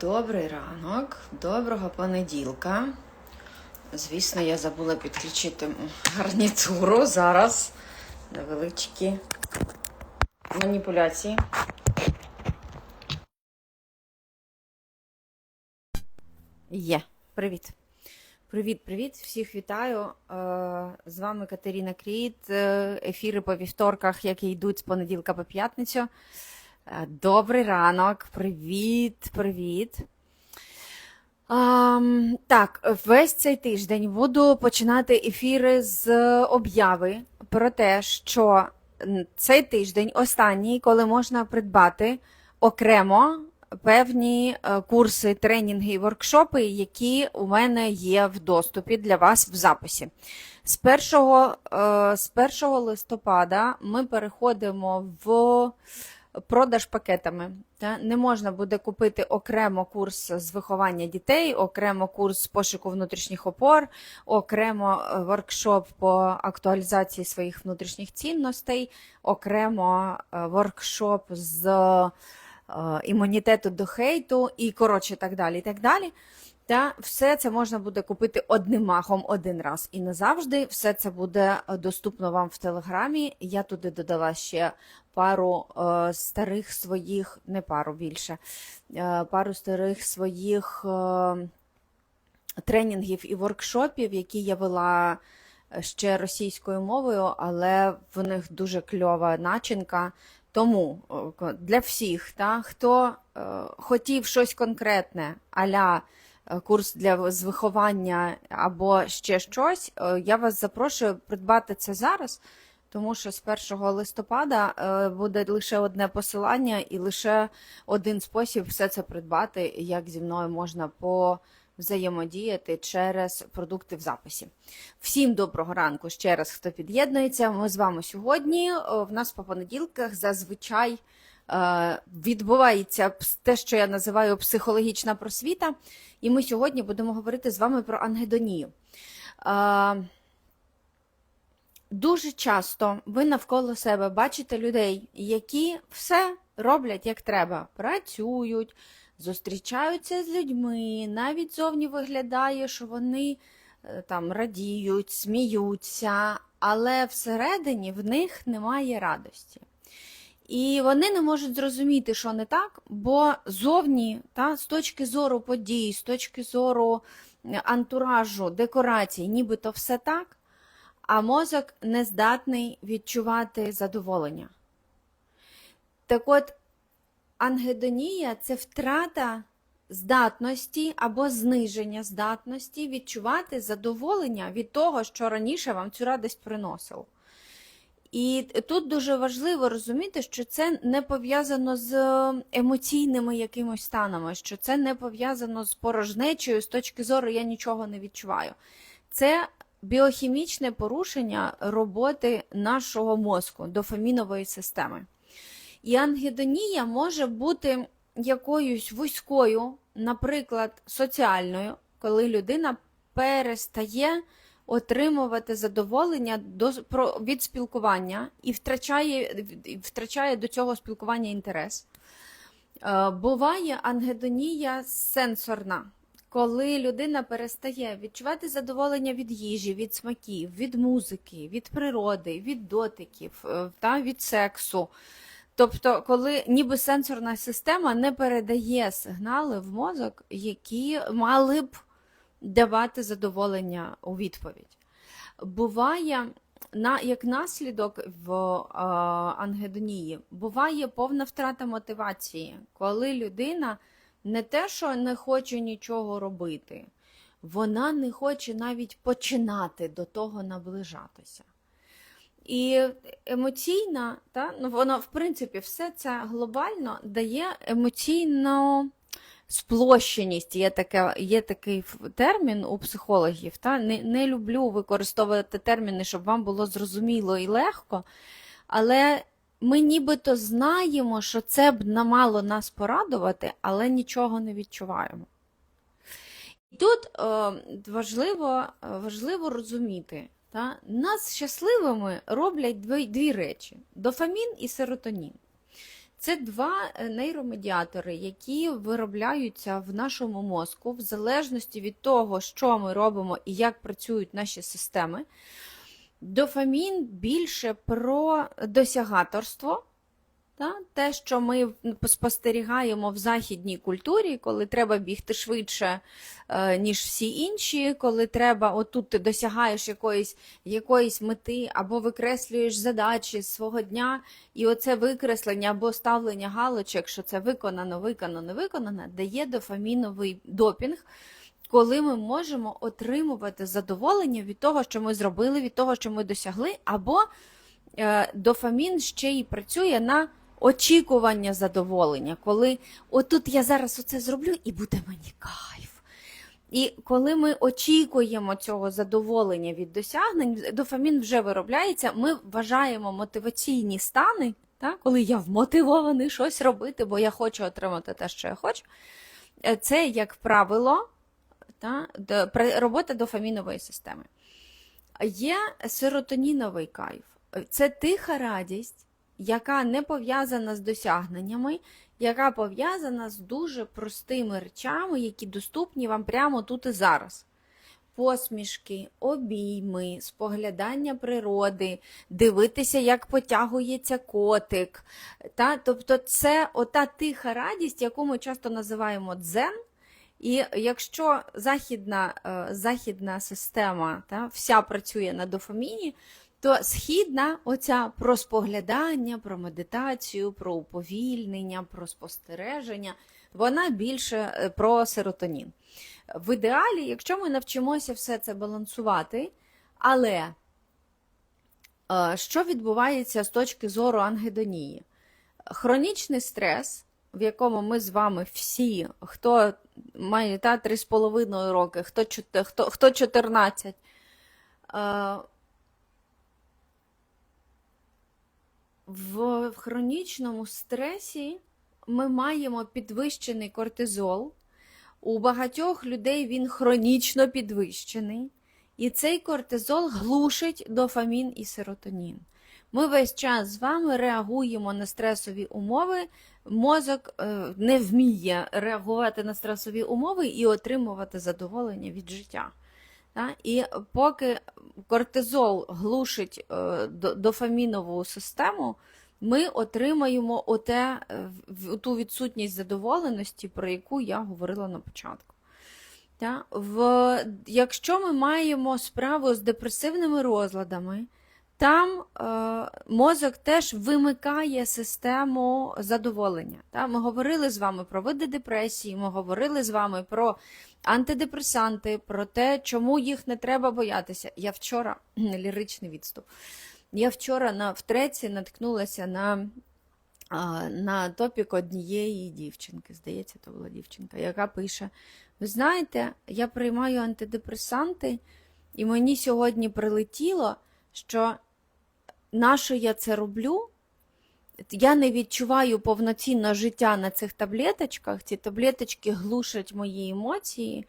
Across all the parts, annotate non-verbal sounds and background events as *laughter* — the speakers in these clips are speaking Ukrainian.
Добрий ранок, доброго понеділка. Звісно, я забула підключити гарнітуру. Зараз невеличкі маніпуляції. Є, привіт. Привіт, привіт, всіх вітаю. Е, З вами Катерина Кріт. Е, Ефіри по вівторках, які йдуть з понеділка по п'ятницю. Е, Добрий ранок, привіт, привіт. Ам, так, весь цей тиждень буду починати ефіри з обяви про те, що цей тиждень останній, коли можна придбати окремо певні е, курси, тренінги і воркшопи, які у мене є в доступі для вас в записі. З 1, е, з 1 листопада ми переходимо в продаж пакетами. Та? Не можна буде купити окремо курс з виховання дітей, окремо курс пошуку внутрішніх опор, окремо е, воркшоп по актуалізації своїх внутрішніх цінностей, окремо е, воркшоп з е, імунітету до хейту і коротше так далі. так далі. Та все це можна буде купити одним махом один раз і назавжди. Все це буде доступно вам в телеграмі. Я туди додала ще пару е, старих своїх, не пару більше, е, пару старих своїх е, тренінгів і воркшопів, які я вела ще російською мовою, але в них дуже кльова начинка. Тому е, для всіх, та, хто е, хотів щось конкретне, аля е, курс для з виховання або ще щось, е, я вас запрошую придбати це зараз, тому що з 1 листопада е, буде лише одне посилання і лише один спосіб все це придбати, як зі мною можна по взаємодіяти через продукти в записі. Всім доброго ранку ще раз, хто під'єднується. Ми з вами сьогодні. В нас по понеділках зазвичай е, відбувається те, що я називаю психологічна просвіта. І ми сьогодні будемо говорити з вами про ангедонію. Дуже часто ви навколо себе бачите людей, які все роблять як треба, працюють, зустрічаються з людьми, навіть зовні виглядає, що вони е, там радіють, сміються, але всередині в них немає радості. І вони не можуть зрозуміти, що не так, бо зовні, та, з точки зору подій, з точки зору антуражу, декорацій, нібито все так, а мозок не здатний відчувати задоволення. Так от, ангедонія це втрата здатності або зниження здатності відчувати задоволення від того, що раніше вам цю радість приносило. І тут дуже важливо розуміти, що це не пов'язано з емоційними якимось станами, що це не пов'язано з порожнечею з точки зору я нічого не відчуваю. Це біохімічне порушення роботи нашого мозку, дофамінової системи. І ангедонія може бути якоюсь вузькою, наприклад, соціальною, коли людина перестає отримувати задоволення від спілкування і втрачає, втрачає до цього спілкування інтерес. Е, Буває ангедонія сенсорна, коли людина перестає відчувати задоволення від їжі, від смаків, від музики, від природи, від дотиків, е, та, від сексу. Тобто, коли ніби сенсорна система не передає сигнали в мозок, які мали б давати задоволення у відповідь. Буває, на, як наслідок в е, ангедонії, буває повна втрата мотивації, коли людина не те, що не хоче нічого робити, вона не хоче навіть починати до того наближатися. І емоційна, та, ну, воно, в принципі, все це глобально дає емоційну сплощеність. Є, таке, є такий термін у психологів. Та? Не, не люблю використовувати терміни, щоб вам було зрозуміло і легко, але ми нібито знаємо, що це б на- мало нас порадувати, але нічого не відчуваємо. І тут е, важливо, важливо розуміти, та, нас щасливими роблять дві, дві речі: дофамін і серотонін. Це два е, нейромедіатори, які виробляються в нашому мозку в залежності від того, що ми робимо і як працюють наші системи. Дофамін більше про досягаторство. Та? Те, що ми спостерігаємо в західній культурі, коли треба бігти швидше, е, ніж всі інші, коли треба, отут ти досягаєш якоїсь, якоїсь мети або викреслюєш задачі свого дня, і оце викреслення або ставлення галочок, що це виконано, виконано, виконано, дає дофаміновий допінг. Коли ми можемо отримувати задоволення від того, що ми зробили, від того, що ми досягли, або е, дофамін ще й працює на очікування задоволення, коли отут я зараз оце зроблю і буде мені кайф. І коли ми очікуємо цього задоволення від досягнень, дофамін вже виробляється, ми вважаємо мотиваційні стани, так, коли я вмотивований щось робити, бо я хочу отримати те, що я хочу. Е, Це, як правило, та, робота дофамінової системи. Є серотоніновий кайф. Це тиха радість, яка не пов'язана з досягненнями, яка пов'язана з дуже простими речами, які доступні вам прямо тут і зараз. Посмішки, обійми, споглядання природи, дивитися, як потягується котик. Та? Тобто це ота тиха радість, яку ми часто називаємо дзен. І якщо західна, е, західна система та, вся працює на дофаміні, то східна оця про споглядання, про медитацію, про уповільнення, про спостереження, вона більше е, про серотонін. В ідеалі, якщо ми навчимося все це балансувати, але е, що відбувається з точки зору ангедонії? Хронічний стрес, в якому ми з вами всі, хто має та 3,5 роки, хто, хто, хто 14, е, в хронічному стресі ми маємо підвищений кортизол. У багатьох людей він хронічно підвищений, і цей кортизол глушить дофамін і серотонін. Ми весь час з вами реагуємо на стресові умови. Мозок е, не вміє реагувати на стресові умови і отримувати задоволення від життя. І поки кортизол глушить е, дофамінову систему, ми отримаємо оте, е, ту відсутність задоволеності, про яку я говорила на початку. В, якщо ми маємо справу з депресивними розладами, там е, мозок теж вимикає систему задоволення. Та? Ми говорили з вами про види депресії, ми говорили з вами про антидепресанти, про те, чому їх не треба боятися. Я вчора *clears throat* ліричний відступ. Я вчора на втреці наткнулася на, на топік однієї дівчинки. Здається, то була дівчинка, яка пише: Ви знаєте, я приймаю антидепресанти, і мені сьогодні прилетіло, що нащо я це роблю? Я не відчуваю повноцінно життя на цих таблеточках. Ці таблеточки глушать мої емоції,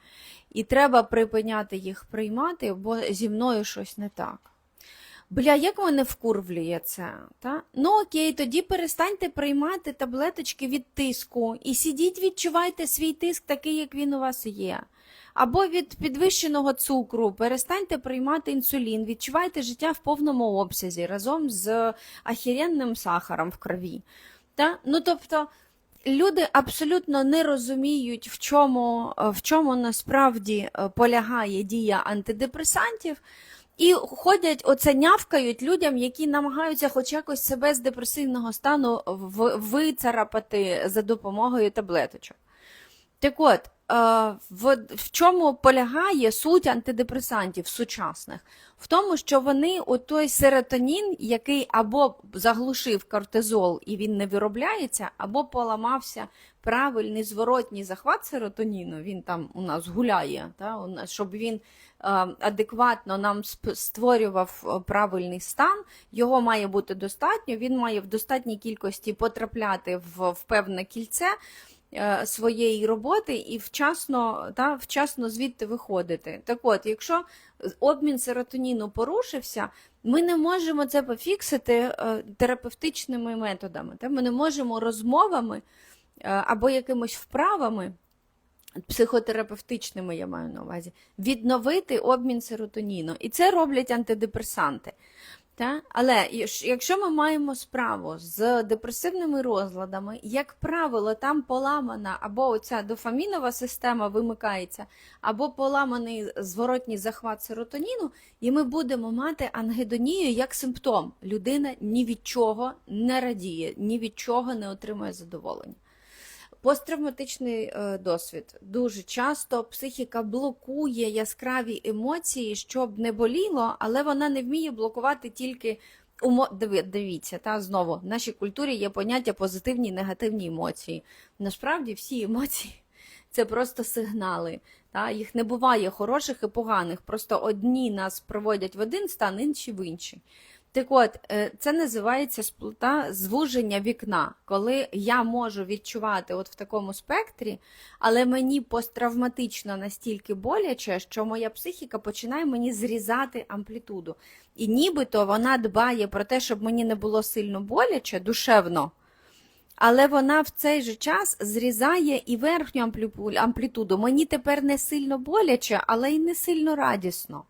і треба припиняти їх приймати, бо зі мною щось не так. Бля, як мене вкурвлює це? Та? Ну окей, тоді перестаньте приймати таблеточки від тиску і сидіть, відчувайте свій тиск такий, як він у вас є. Або від підвищеного цукру, перестаньте приймати інсулін, відчувайте життя в повному обсязі разом з ахіренним сахаром в крові. Та? Ну, тобто, люди абсолютно не розуміють, в чому, е, в чому насправді е, полягає дія антидепресантів. І ходять, оце нявкають людям, які намагаються хоч якось себе з депресивного стану вицарапати за допомогою таблеточок. Так от, в, в чому полягає суть антидепресантів сучасних? В тому, що вони отой серотонін, який або заглушив кортизол і він не виробляється, або поламався правильний зворотній захват серотоніну, він там у нас гуляє, та, у нас, щоб він е, адекватно нам створював е, правильний стан, його має бути достатньо, він має в достатній кількості потрапляти в, в певне кільце. Е, своєї роботи і вчасно, та, вчасно звідти виходити. Так от, якщо обмін серотоніну порушився, ми не можемо це пофіксити е, терапевтичними методами. Та? Ми не можемо розмовами е, або якимось вправами. Психотерапевтичними я маю на увазі, відновити обмін серотоніну. І це роблять антидепресанти. Та? Але якщо- ми маємо справу з депресивними розладами, як правило, там поламана або оця дофамінова система вимикається, або поламаний зворотній захват серотоніну, і ми будемо мати ангедонію як симптом. Людина ні від чого не радіє, ні від чого не отримує задоволення. Посттравматичний е, досвід. Дуже часто психіка блокує яскраві емоції, щоб не боліло, але вона не вміє блокувати тільки умо... Дивіться, та знову в нашій культурі є поняття позитивні і негативні емоції. Насправді всі емоції це просто сигнали. Та? Їх не буває хороших і поганих. Просто одні нас приводять в один стан, інші в інший. Так от, е, це називається спл- та, звуження вікна, коли я можу відчувати от в такому спектрі, але мені посттравматично настільки боляче, що моя психіка починає мені зрізати амплітуду. І нібито вона дбає про те, щоб мені не було сильно боляче, душевно. Але вона в цей же час зрізає і верхню амплітуду. Мені тепер не сильно боляче, але й не сильно радісно.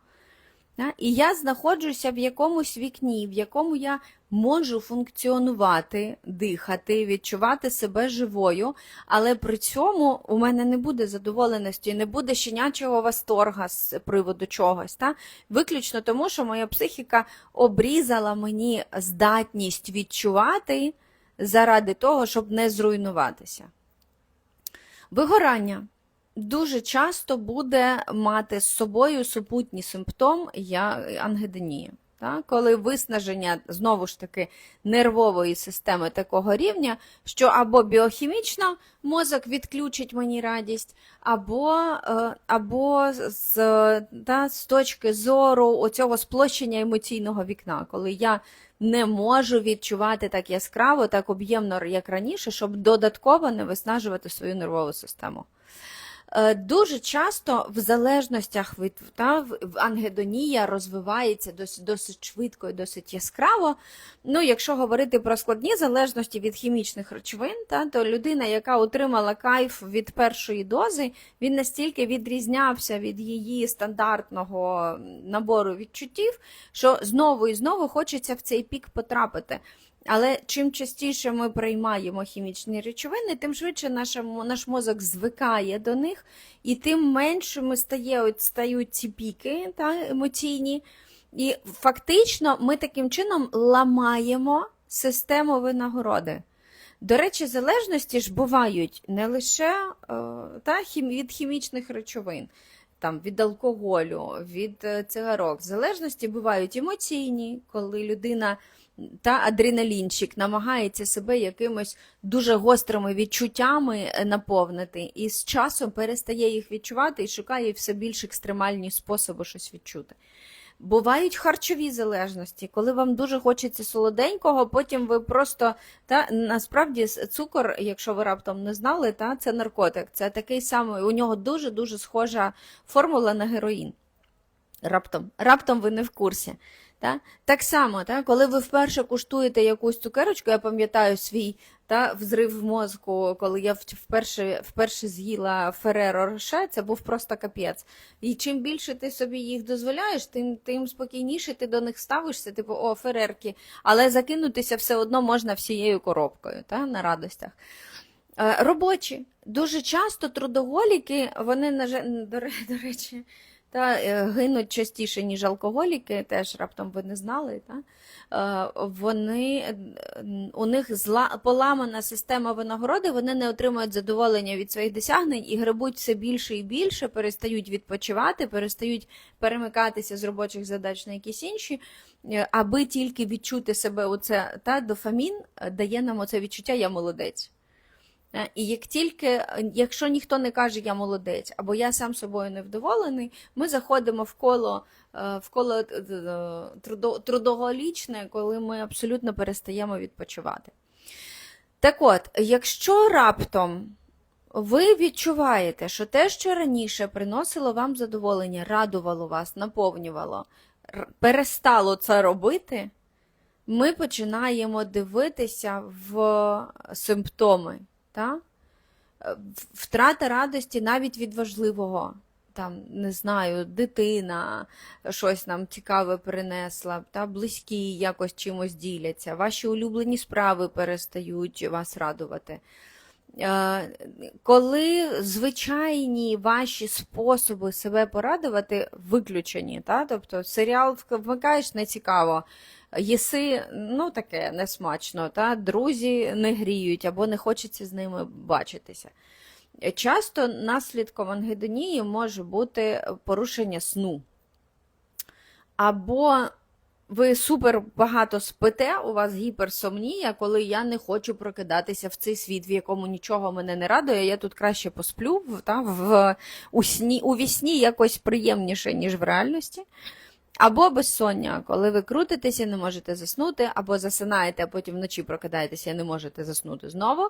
І я знаходжуся в якомусь вікні, в якому я можу функціонувати, дихати, відчувати себе живою, але при цьому у мене не буде задоволеності, не буде щенячого восторга з приводу чогось. Та? Виключно тому, що моя психіка обрізала мені здатність відчувати заради того, щоб не зруйнуватися. Вигорання дуже часто буде мати з собою супутній симптом я. Так? Коли виснаження знову ж таки нервової системи такого рівня, що або біохімічно мозок відключить мені радість, або, е, або з, та, з точки зору оцього сплощення емоційного вікна, коли я не можу відчувати так яскраво, так об'ємно, як раніше, щоб додатково не виснажувати свою нервову систему. Е, Дуже часто в залежностях від та, ангедонія розвивається досить, досить швидко і досить яскраво. Ну, якщо говорити про складні залежності від хімічних речовин, та, то людина, яка отримала кайф від першої дози, він настільки відрізнявся від її стандартного набору відчуттів, що знову і знову хочеться в цей пік потрапити. Але чим частіше ми приймаємо хімічні речовини, тим швидше наша, мо- наш мозок звикає до них, і тим меншими стає, от, стають ці піки та, емоційні. І фактично ми таким чином ламаємо систему винагороди. До речі, залежності ж бувають не лише е, та, від хімічних речовин, там, від алкоголю, від е, цигарок. Залежності бувають емоційні, коли людина та адреналінчик намагається себе якимось дуже гострими відчуттями е, наповнити, і з часом перестає їх відчувати і шукає все більш екстремальні способи щось відчути. Бувають харчові залежності, коли вам дуже хочеться солоденького, потім ви просто та насправді цукор, якщо ви раптом не знали, та це наркотик. Це такий самий, у нього дуже дуже схожа формула на героїн. Раптом, раптом ви не в курсі. Та? Так само, та? коли ви вперше куштуєте якусь цукерочку, я пам'ятаю свій та, взрив мозку, коли я вперше, вперше з'їла Фереро Роше, це був просто капець. І чим більше ти собі їх дозволяєш, тим, тим спокійніше ти до них ставишся, типу, о, ферерки, але закинутися все одно можна всією коробкою та, на радостях. Е, Робочі. Дуже часто трудоголіки, вони, на до речі, та, е, гинуть частіше, ніж алкоголіки, теж раптом ви не знали. Та? Е, Вони, у них зла, поламана система винагороди, вони не отримують задоволення від своїх досягнень і гребуть все більше і більше, перестають відпочивати, перестають перемикатися з робочих задач на якісь інші, е, аби тільки відчути себе оце, та дофамін дає нам оце відчуття я молодець. Е, І як тільки, е, якщо ніхто не каже я молодець, або я сам собою невдоволений, ми заходимо в коло, е, в коло трудо- трудоголічне, коли ми абсолютно перестаємо відпочивати. Так от, якщо раптом ви відчуваєте, що те, що раніше приносило вам задоволення, радувало вас, наповнювало, перестало це робити, ми починаємо дивитися в симптоми. Та? Е, Втрата радості навіть від важливого. Там, не знаю, дитина щось нам цікаве принесла, та близькі якось чимось діляться, ваші улюблені справи перестають вас радувати. Коли звичайні ваші способи себе порадувати виключені, та? тобто серіал вмикаєш не цікаво, їси, ну таке несмачно, та? друзі не гріють або не хочеться з ними бачитися. Часто наслідком ангедонії може бути порушення сну. Або ви супер багато спите, у вас гіперсомнія, коли я не хочу прокидатися в цей світ, в якому нічого мене не радує, я тут краще посплю, та, в, у, сні, у вісні якось приємніше, ніж в реальності. Або безсоння, коли ви крутитеся, не можете заснути, або засинаєте, а потім вночі прокидаєтеся і не можете заснути знову.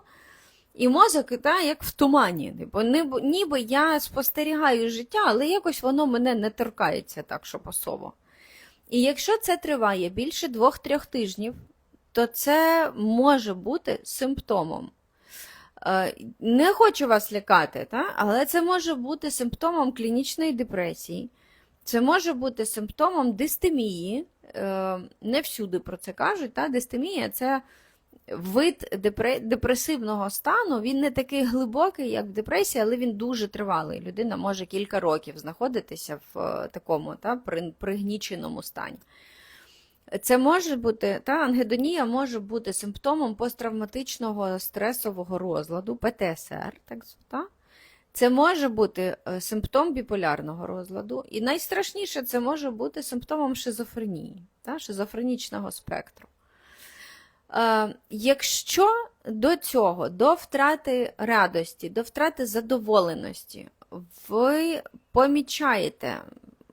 І мозок, та, як в тумані. Типу, ніби, я спостерігаю життя, але якось воно мене не торкається так, що пасово. І якщо це триває більше двох-трьох тижнів, то це може бути симптомом. Е, Не хочу вас лякати, та? але це може бути симптомом клінічної депресії, це може бути симптомом дистемії. Е, Не всюди про це кажуть. Та? Дистемія це вид депресивного стану. Він не такий глибокий, як в депресії, але він дуже тривалий. Людина може кілька років знаходитися в е, такому та, пригніченому стані. Це може бути, та ангедонія може бути симптомом посттравматичного стресового розладу, ПТСР, так звата. Це може бути е, симптом біполярного розладу. І найстрашніше це може бути симптомом шизофренії, та, шизофренічного спектру. Е, якщо до цього, до втрати радості, до втрати задоволеності, ви помічаєте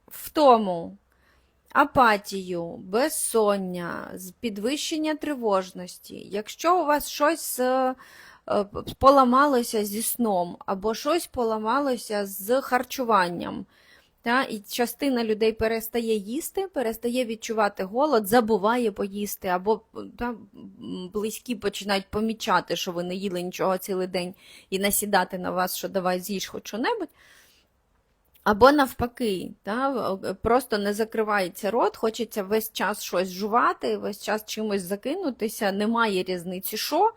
втому, апатію, безсоння, підвищення тривожності, якщо у вас щось е, е, поламалося зі сном, або щось поламалося з харчуванням, та, і частина людей перестає їсти, перестає відчувати голод, забуває поїсти, або та, близькі починають помічати, що ви не їли нічого цілий день і насідати на вас, що давай з'їж хоч що-небудь. Або навпаки, та, просто не закривається рот, хочеться весь час щось жувати, весь час чимось закинутися, немає різниці що,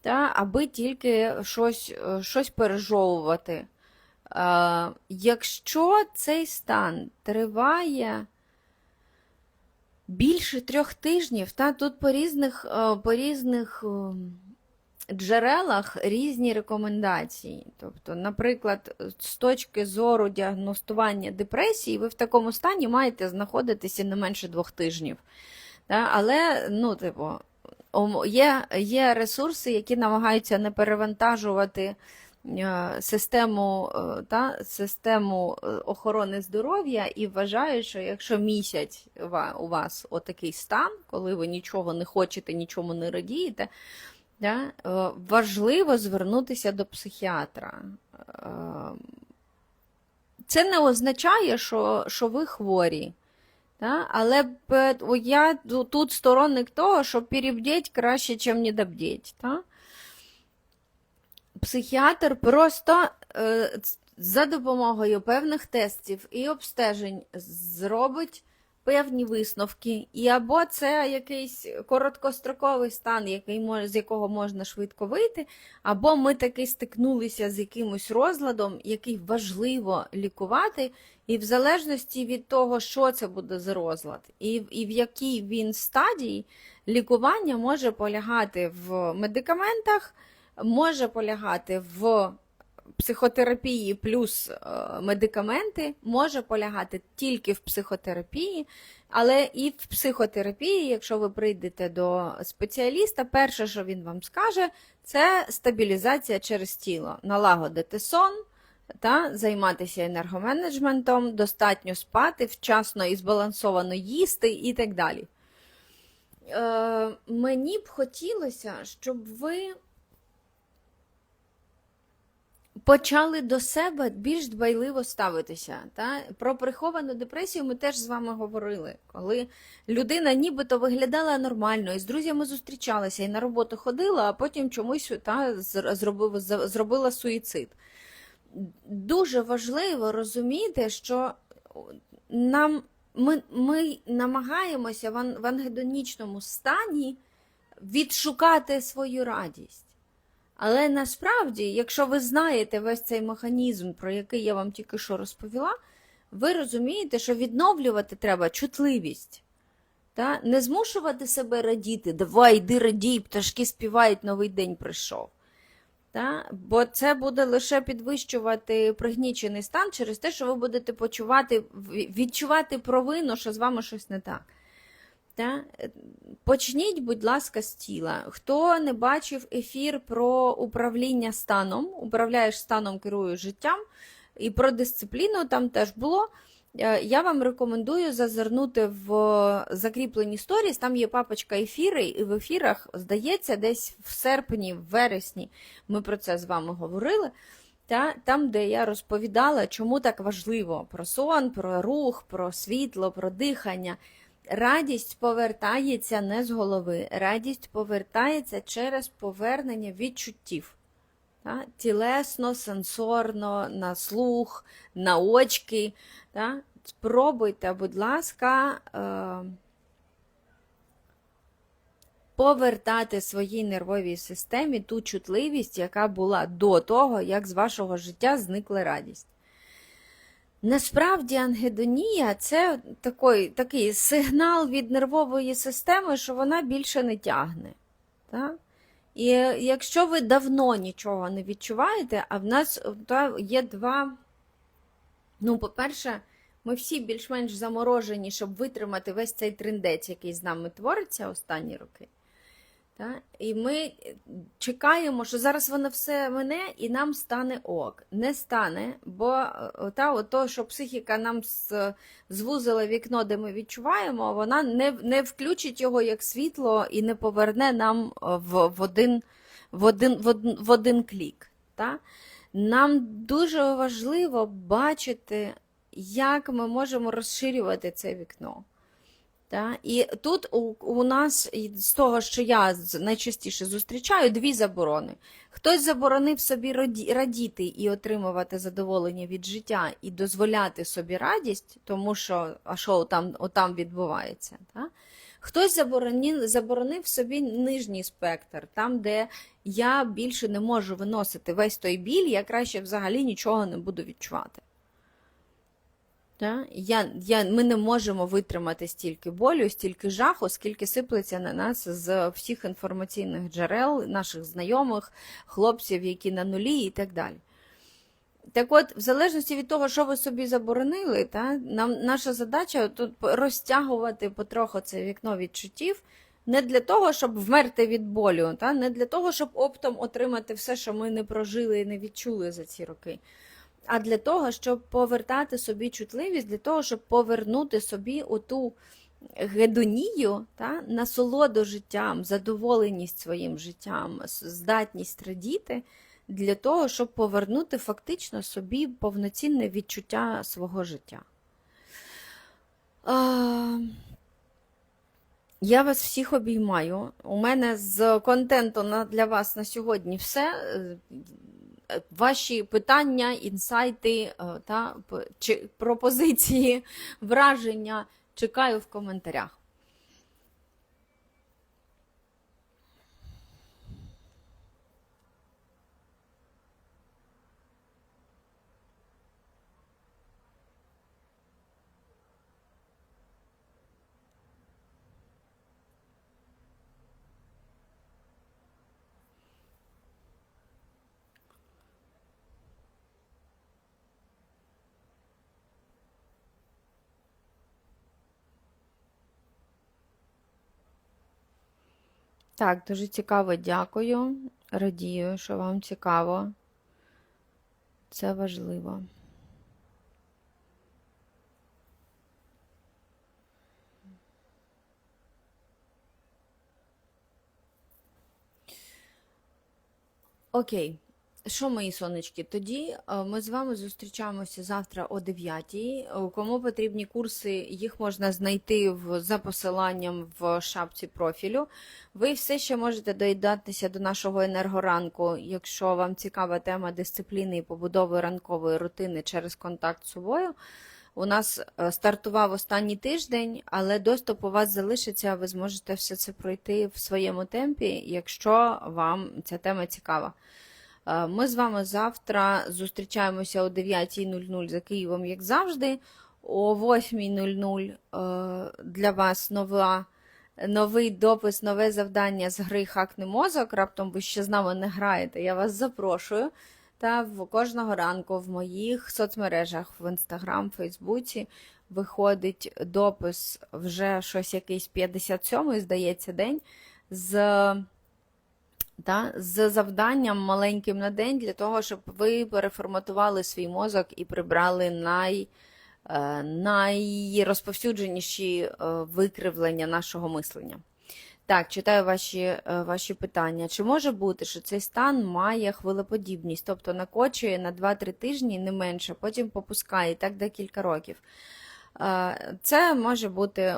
та, аби тільки щось, е, щось пережовувати. Е, Якщо цей стан триває більше трьох тижнів, та тут по різних, е, по різних ем, джерелах різні рекомендації. Тобто, наприклад, з точки зору діагностування депресії, ви в такому стані маєте знаходитися не менше двох тижнів. Та? Але, ну, типу, є, є ресурси, які намагаються не перевантажувати е, систему, е, та, систему е, охорони здоров'я і вважають, що якщо місяць у вас отакий стан, коли ви нічого не хочете, нічому не радієте, е, важливо звернутися до психіатра. Е, Це не означає, що, що ви хворі. Да? Але я тут сторонник того, що перебдіть краще, ніж недобдіть. Да? Психіатр просто е, за допомогою певних тестів і обстежень зробить певні висновки, і або це якийсь короткостроковий стан, який може, з якого можна швидко вийти, або ми таки стикнулися з якимось розладом, який важливо лікувати, і в залежності від того, що це буде за розлад, і, і в якій він стадії, лікування може полягати в медикаментах, може полягати в психотерапії плюс е, медикаменти, може полягати тільки в психотерапії, але і в психотерапії, якщо ви прийдете до спеціаліста, перше, що він вам скаже, це стабілізація через тіло, налагодити сон. Та займатися енергоменеджментом, достатньо спати, вчасно і збалансовано їсти і так далі. Е, мені б хотілося, щоб ви почали до себе більш дбайливо ставитися. Та? Про приховану депресію ми теж з вами говорили, коли людина нібито виглядала нормально, і з друзями зустрічалася, і на роботу ходила, а потім чомусь та, зробила, зробила суїцид. Дуже важливо розуміти, що нам, ми, ми намагаємося в ангедонічному стані відшукати свою радість. Але насправді, якщо ви знаєте весь цей механізм, про який я вам тільки що розповіла, ви розумієте, що відновлювати треба чутливість. Та? Не змушувати себе радіти, давай, йди радій, пташки співають, новий день прийшов. Та? Бо це буде лише підвищувати пригнічений стан через те, що ви будете почувати, відчувати провину, що з вами щось не так. Та? Почніть, будь ласка, з тіла. Хто не бачив ефір про управління станом, управляєш станом, керуєш життям, і про дисципліну там теж було. Е, Я вам рекомендую зазирнути в закріплені сторіс. Там є папочка ефіри, і в ефірах, здається, десь в серпні, в вересні ми про це з вами говорили. Та, там, де я розповідала, чому так важливо про сон, про рух, про світло, про дихання. Радість повертається не з голови, радість повертається через повернення відчуттів. Та? Тілесно, сенсорно, на слух, на очки. Та? Спробуйте, будь ласка, е- повертати своїй нервовій системі ту чутливість, яка була до того, як з вашого життя зникла радість. Насправді ангедонія це такий, такий сигнал від нервової системи, що вона більше не тягне. Так? І якщо ви давно нічого не відчуваєте, а в нас та, є два. Ну, по-перше, ми всі більш-менш заморожені, щоб витримати весь цей трендець, який з нами твориться останні роки. Та? І ми чекаємо, що зараз воно все мине і нам стане ок. Не стане, бо е, та, ото, що психіка нам звузила вікно, де ми відчуваємо, вона не, не включить його як світло і не поверне нам е, в, в, один, в, один, в, один, в один клік. Та? Нам дуже важливо бачити, як ми можемо розширювати це вікно. Та? І тут у, у нас, з того, що я найчастіше зустрічаю, дві заборони. Хтось заборонив собі радіти і отримувати задоволення від життя, і дозволяти собі радість, тому що а що там, отам відбувається. Та? Хтось заборонив, заборонив собі нижній спектр, там, де я більше не можу виносити весь той біль, я краще взагалі нічого не буду відчувати. Та? Я, я, ми не можемо витримати стільки болю, стільки жаху, скільки сиплеться на нас з всіх інформаційних джерел, наших знайомих, хлопців, які на нулі і так далі. Так от, в залежності від того, що ви собі заборонили, та, нам, наша задача тут розтягувати потроху це вікно відчуттів, не для того, щоб вмерти від болю, та, не для того, щоб оптом отримати все, що ми не прожили і не відчули за ці роки а для того, щоб повертати собі чутливість, для того, щоб повернути собі оту гедонію, та, насолоду життям, задоволеність своїм життям, здатність радіти, для того, щоб повернути фактично собі повноцінне відчуття свого життя. А... Я вас всіх обіймаю. У мене з контенту для вас на сьогодні все. Е, Ваші питання, інсайти е, та чи пропозиції, *laughs* враження чекаю в коментарях. Так, дуже цікаво, дякую. Радію, що вам цікаво. Це важливо. Окей. Що, мої сонечки, тоді е, ми з вами зустрічаємося завтра о 9 Кому потрібні курси, їх можна знайти в, за посиланням в шапці профілю. Ви все ще можете доєднатися до нашого енергоранку, якщо вам цікава тема дисципліни і побудови ранкової рутини через контакт з собою. У нас е, стартував останній тиждень, але доступ у вас залишиться. Ви зможете все це пройти в своєму темпі, якщо вам ця тема цікава. Е, Ми з вами завтра зустрічаємося о 9.00 за Києвом, як завжди. О 8.00 е, для вас нова, новий допис, нове завдання з гри Хакни мозок. Раптом ви ще з нами не граєте. Я вас запрошую. Та в кожного ранку в моїх соцмережах в Інстаграм, Фейсбуці виходить допис вже щось якийсь 57-й, здається, день з, та, з завданням маленьким на день для того, щоб ви переформатували свій мозок і прибрали най, е, найрозповсюдженіші е, викривлення нашого мислення. Так, читаю ваші, е, ваші питання. Чи може бути, що цей стан має хвилеподібність, тобто накочує на 2-3 тижні, не менше, потім попускає, і так декілька років? Е, Це може бути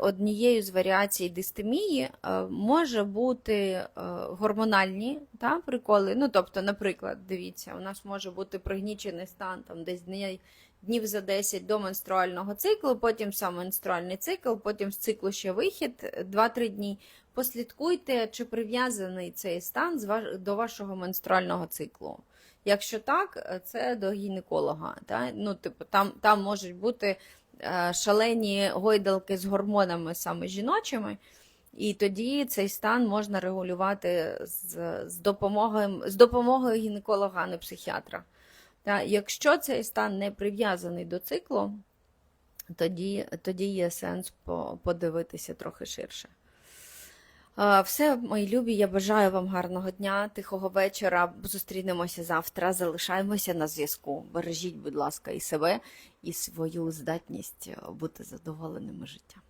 однією з варіацій дистемії, е, може бути е, гормональні та, приколи. Ну, тобто, наприклад, дивіться, у нас може бути пригнічений стан там, десь дні- днів за 10 до менструального циклу, потім сам менструальний цикл, потім з циклу ще вихід 2-3 дні. Послідкуйте, чи прив'язаний цей стан до вашого менструального циклу. Якщо так, це до гінеколога. Та? Ну, типу, там, там можуть бути е, шалені гойдалки з гормонами саме жіночими, і тоді цей стан можна регулювати з, з, допомогою, з допомогою гінеколога, а не психіатра. Та, якщо цей стан не прив'язаний до циклу, тоді, тоді є сенс подивитися трохи ширше. Е, Все, мої любі, я бажаю вам гарного дня, тихого вечора. Зустрінемося завтра. Залишаємося на зв'язку. Бережіть, будь ласка, і себе, і свою здатність бути задоволеними життям.